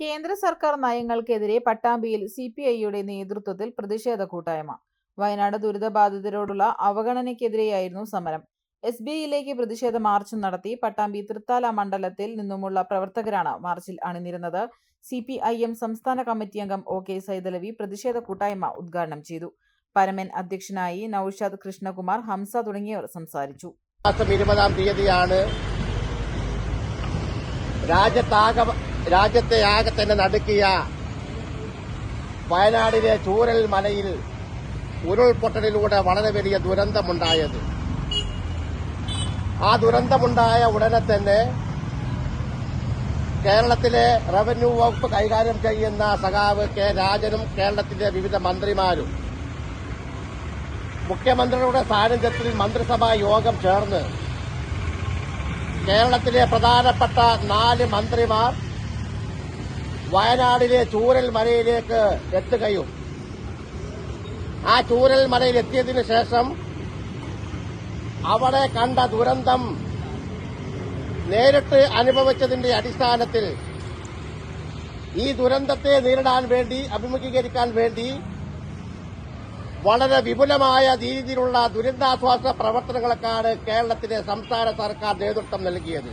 കേന്ദ്ര സർക്കാർ നയങ്ങൾക്കെതിരെ പട്ടാമ്പിയിൽ C P ഐയുടെ നേതൃത്വത്തിൽ പ്രതിഷേധ കൂട്ടായ്മ. വയനാട് ദുരിതബാധിതരോടുള്ള അവഗണനയ്ക്കെതിരെയായിരുന്നു സമരം. എസ് ബി ഐയിലേക്ക് പ്രതിഷേധ മാർച്ച് നടത്തി പട്ടാമ്പി തൃത്താല മണ്ഡലത്തിൽ നിന്നുമുള്ള പ്രവർത്തകരാണ് മാർച്ചിൽ അണിനിരുന്നത്. സി പി ഐ എം സംസ്ഥാന കമ്മിറ്റി അംഗം ഒ കെ സൈതലവി പ്രതിഷേധ കൂട്ടായ്മ ഉദ്ഘാടനം ചെയ്തു. പരമൻ അധ്യക്ഷനായി നൌഷാദ് കൃഷ്ണകുമാർ ഹംസ തുടങ്ങിയവർ സംസാരിച്ചു. ഇരുപതാം തീയതിയാണ് രാജ്യത്താകെ രാജ്യത്തെ ആകെ തന്നെ നടുക്കിയ വയനാടിലെ ചൂരൽ മലയിൽ ഉരുൾപൊട്ടലിലൂടെ വളരെ വലിയ ദുരന്തമുണ്ടായത്. ആ ദുരന്തമുണ്ടായ ഉടനെ തന്നെ കേരളത്തിലെ റവന്യൂ വകുപ്പ് കൈകാര്യം ചെയ്യുന്ന സഖാവ് കെ രാജനും കേരളത്തിലെ വിവിധ മന്ത്രിമാരും മുഖ്യമന്ത്രിയുടെ സാന്നിധ്യത്തിൽ മന്ത്രിസഭാ യോഗം ചേർന്ന് കേരളത്തിലെ പ്രധാനപ്പെട്ട നാല് മന്ത്രിമാർ വയനാടിലെ ചൂരൽ മലയിലേക്ക് എത്തുകയും ആ ചൂരൽ മലയിൽ എത്തിയതിനു ശേഷം അവിടെ കണ്ട ദുരന്തം നേരിട്ട് അനുഭവിച്ചതിന്റെ അടിസ്ഥാനത്തിൽ ഈ ദുരന്തത്തെ നേരിടാൻ വേണ്ടി അഭിമുഖീകരിക്കാൻ വേണ്ടി വളരെ വിപുലമായ രീതിയിലുള്ള ദുരിതാശ്വാസ പ്രവർത്തനങ്ങൾക്കാണ് കേരളത്തിലെ സംസ്ഥാന സർക്കാർ നേതൃത്വം നൽകിയത്.